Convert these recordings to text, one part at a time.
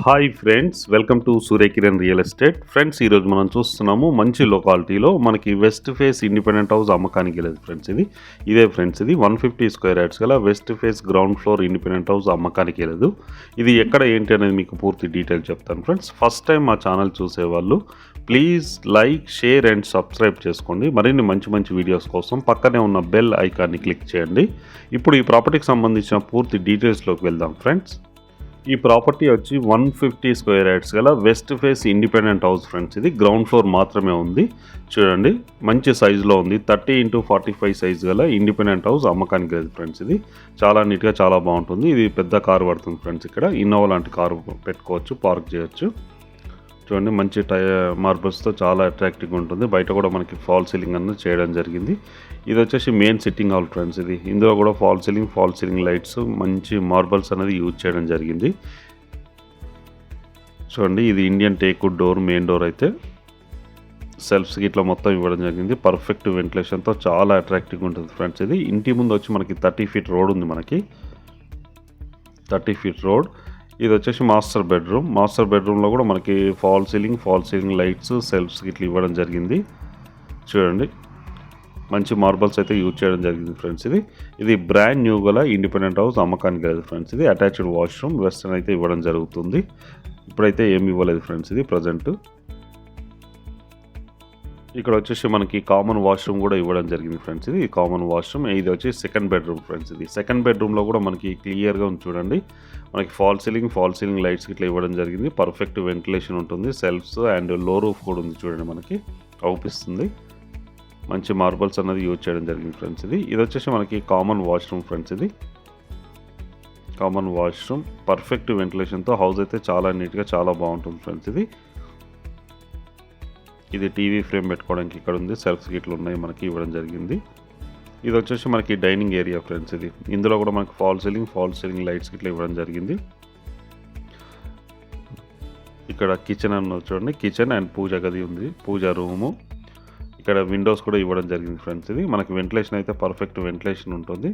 Hi friends welcome to Suryakiran real estate friends ఈరోజు మనం చూస్తున్నాము మంచి లొకాలిటీలో మనకి వెస్ట్ ఫేస్ ఇండిపెండెంట్ హౌస్ అమ్మకానికి లేదు ఫ్రెండ్స్ ఇది. ఇదే ఫ్రెండ్స్ ఇది. వన్ ఫిఫ్టీ స్క్వేర్ యార్డ్స్ గల west face ground floor independent house అమ్మకానికి లేదు ఇది ఎక్కడ ఏంటి అనేది మీకు పూర్తి డీటెయిల్ చెప్తాను ఫ్రెండ్స్ ఫస్ట్ టైం మా ఛానల్ చూసేవాళ్ళు please like share and subscribe చేసుకోండి. మరిన్ని మంచి మంచి వీడియోస్ కోసం పక్కనే ఉన్న బెల్ ఐకాన్ని క్లిక్ చేయండి. ఇప్పుడు ఈ ప్రాపర్టీకి సంబంధించిన పూర్తి డీటెయిల్స్లోకి వెళ్దాం ఫ్రెండ్స్ ఈ ప్రాపర్టీ వచ్చి వన్ ఫిఫ్టీ స్క్వేర్ యార్డ్స్ గల west face independent house friends. ఇది గ్రౌండ్ ఫ్లోర్ మాత్రమే ఉంది. చూడండి మంచి సైజులో ఉంది. Thirty into forty five size గల ఇండిపెండెంట్ హౌస్ అమ్మకానికి లేదు ఫ్రెండ్స్ ఇది. చాలా నీట్గా చాలా బాగుంటుంది. ఇది పెద్ద కారు పడుతుంది ఫ్రెండ్స్ ఇక్కడ. ఇన్నోవా లాంటి కారు పెట్టుకోవచ్చు పార్క్ చేయొచ్చు. చూడండి మంచి టై మార్బల్స్తో చాలా అట్రాక్టివ్గా ఉంటుంది. బయట కూడా మనకి ఫాల్ సీలింగ్ అన్నది చేయడం జరిగింది. ఇది వచ్చేసి మెయిన్ సిట్టింగ్ హాల్ ఫ్రెండ్స్ ఇది. ఇందులో కూడా fall ceiling fall ceiling lights మంచి మార్బల్స్ అనేది యూజ్ చేయడం జరిగింది. చూడండి ఇది Indian teakwood door main door అయితే. సెల్ఫ్స్ ఇట్లా మొత్తం ఇవ్వడం జరిగింది. పర్ఫెక్ట్ వెంటిలేషన్తో చాలా అట్రాక్టివ్గా ఉంటుంది ఫ్రెండ్స్ ఇది. ఇంటి ముందు వచ్చి మనకి థర్టీ ఫీట్ రోడ్ ఉంది మనకి. Thirty feet road. ఇది వచ్చేసి మాస్టర్ బెడ్రూమ్. మాస్టర్ బెడ్రూమ్లో కూడా మనకి fall ceiling fall ceiling lights shelves ఇట్లా ఇవ్వడం జరిగింది. చూడండి. మంచి మార్బల్స్ అయితే యూజ్ చేయడం జరిగింది ఫ్రెండ్స్ ఇది. ఇది బ్రాండ్ న్యూ గల ఇండిపెండెంట్ హౌస్ అమ్మకానికి లేదు ఫ్రెండ్స్ ఇది. అటాచ్డ్ వాష్రూమ్ వెస్టర్న్ అయితే ఇవ్వడం జరుగుతుంది. ఇప్పుడైతే ఏమి ఇవ్వలేదు ఫ్రెండ్స్ ఇది ప్రజెంట్. ఇక్కడ వచ్చేసి మనకి కామన్ వాష్రూమ్ కూడా ఇవ్వడం జరిగింది ఫ్రెండ్స్ ఇది కామన్ వాష్రూమ్ ఇది వచ్చి సెకండ్ బెడ్రూమ్ ఫ్రెండ్స్ ఇది సెకండ్ బెడ్రూమ్లో కూడా మనకి క్లియర్గా ఉంది చూడండి. మనకి fall ceiling fall ceiling lights ఇట్లా ఇవ్వడం జరిగింది. పర్ఫెక్ట్ వెంటిలేషన్ ఉంటుంది. సెల్ఫ్స్ అండ్లో రూఫ్ కూడా ఉంది చూడండి మనకి. అవుపిస్తుంది మంచి మార్బల్స్ అన్నది యూజ్ చేయడం జరిగింది ఫ్రెండ్స్ ఇది ఇది వచ్చేసి మనకి కామన్ వాష్రూమ్ ఫ్రెండ్స్ ఇది కామన్ వాష్రూమ్ పర్ఫెక్ట్ వెంటిలేషన్తో హౌస్ అయితే చాలా నీట్గా చాలా బాగుంటుంది ఫ్రెండ్స్ ఇది ఇది టీవీ ఫ్రేమ్ పెట్టుకోవడానికి ఇక్కడ ఉంది. సెల్ఫ్స్ గిట్లు ఉన్నాయి మనకి ఇవ్వడం జరిగింది. ఇది వచ్చేసి మనకి డైనింగ్ ఏరియా ఫ్రెండ్స్ ఇది. ఇందులో కూడా మనకి fall ceiling fall ceiling lights గిట్లా ఇవ్వడం జరిగింది. ఇక్కడ కిచెన్ అన్న చూడండి. కిచెన్ అండ్ పూజ గది ఉంది. పూజ రూము. ఇక్కడ విండోస్ కూడా ఇవ్వడం జరిగింది ఫ్రెండ్స్ ఇది. మనకి వెంటిలేషన్ అయితే పర్ఫెక్ట్ వెంటిలేషన్ ఉంటుంది.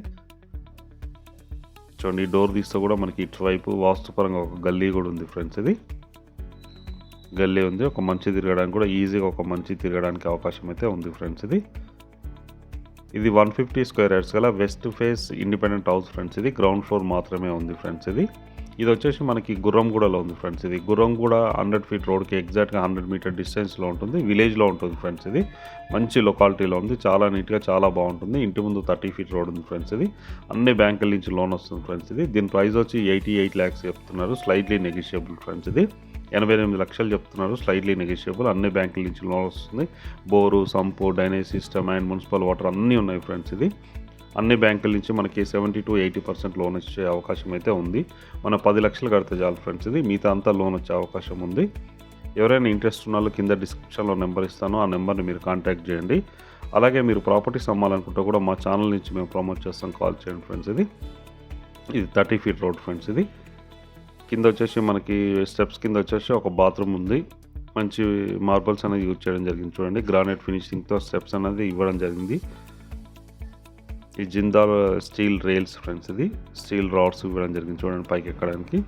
చూడండి ఈ డోర్ తీస్తే కూడా మనకి ఇటువైపు వాస్తుపరంగా ఒక గల్లీ కూడా ఉంది ఫ్రెండ్స్ ఇది. గల్లీ ఉంది. ఒక మంచి తిరగడానికి కూడా ఈజీగా ఒక మంచి తిరగడానికి అవకాశం అయితే ఉంది ఫ్రెండ్స్ ఇది. ఇది వన్ ఫిఫ్టీ స్క్వేర్ యార్డ్స్ గల west face independent house friends ఇది. గ్రౌండ్ ఫ్లోర్ మాత్రమే ఉంది ఫ్రెండ్స్ ఇది. ఇది వచ్చేసి మనకి గుర్రంగూడలో ఉంది ఫ్రెండ్స్ ఇది. గుర్రంగూడ హండ్రెడ్ ఫీట్ రోడ్కి ఎగ్జాక్ట్గా హండ్రెడ్ మీటర్ డిస్టెన్స్లో ఉంటుంది. విలేజ్లో ఉంటుంది ఫ్రెండ్స్ ఇది. మంచి లొకాలిటీలో ఉంది. చాలా నీట్గా చాలా బాగుంటుంది. ఇంటి ముందు థర్టీ ఫీట్ రోడ్ ఉంది ఫ్రెండ్స్ ఇది. అన్ని బ్యాంకుల నుంచి లోన్ వస్తుంది ఫ్రెండ్స్ ఇది. దీని ప్రైస్ వచ్చి ఎయిటీ ఎయిట్ ల్యాక్స్ చెప్తున్నారు. స్లైట్లీ నెగిషియబుల్ ఫ్రెండ్స్ ఇది. ఎనభై ఎనిమిది లక్షలు చెప్తున్నారు. స్లైడ్లీ నెగిషియబుల్ అన్ని బ్యాంకుల నుంచి లోన్ వస్తుంది bore sump drainage system and municipal water అన్నీ ఉన్నాయి ఫ్రెండ్స్ ఇది. అన్ని బ్యాంకుల నుంచి మనకి seventy to eighty percent loan ఇచ్చే అవకాశం అయితే ఉంది. మన పది లక్షలు కడితే చాలు ఫ్రెండ్స్ ఇది. మిగతా అంతా లోన్ వచ్చే అవకాశం ఉంది. ఎవరైనా ఇంట్రెస్ట్ ఉన్న వాళ్ళు కింద డిస్క్రిప్షన్లో నెంబర్ ఇస్తాను. ఆ నెంబర్ని మీరు కాంటాక్ట్ చేయండి. అలాగే మీరు ప్రాపర్టీస్ అమ్మాలనుకుంటే కూడా మా ఛానల్ నుంచి మేము ప్రమోట్ చేస్తాం. కాల్ చేయండి ఫ్రెండ్స్ ఇది. ఇది థర్టీ ఫీట్ రోడ్ ఫ్రెండ్స్ ఇది. కింద వచ్చేసి మనకి స్టెప్స్ కింద వచ్చేసి ఒక బాత్రూమ్ ఉంది. మంచి మార్బల్స్ అనేది యూజ్ చేయడం జరిగింది చూడండి. గ్రానైట్ ఫినిషింగ్తో స్టెప్స్ అనేది ఇవ్వడం జరిగింది. ఈ జిందాల్ స్టీల్ రైల్స్ ఫ్రెండ్స్ ఇది. స్టీల్ రాడ్స్ ఇవ్వడం జరిగింది చూడండి పైకి ఎక్కడానికి.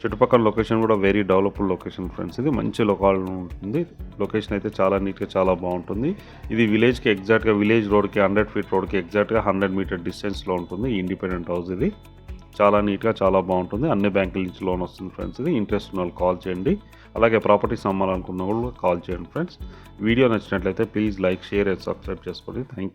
చుట్టుపక్కల లొకేషన్ కూడా వెరీ డెవలప్డ్ లొకేషన్ ఫ్రెండ్స్ ఇది. మంచి లొకాల్ ఉంటుంది. లొకేషన్ అయితే చాలా నీట్గా చాలా బాగుంటుంది. ఇది విలేజ్కి ఎగ్జాక్ట్గా విలేజ్ రోడ్కి హండ్రెడ్ ఫీట్ రోడ్కి ఎగ్జాక్ట్గా హండ్రెడ్ మీటర్ డిస్టెన్స్లో ఉంటుంది. ఇండిపెండెంట్ హౌస్ ఇది. చాలా నీట్గా చాలా బాగుంటుంది. అన్ని బ్యాంకుల నుంచి లోన్ వస్తుంది ఫ్రెండ్స్ ఇది. ఇంట్రెస్ట్ ఉన్న వాళ్ళు కాల్ చేయండి. అలాగే ప్రాపర్టీస్ అమ్మాలనుకున్న వాళ్ళు కాల్ చేయండి ఫ్రెండ్స్. వీడియో నచ్చినట్లయితే please like share and subscribe చేసుకోండి. Thank you.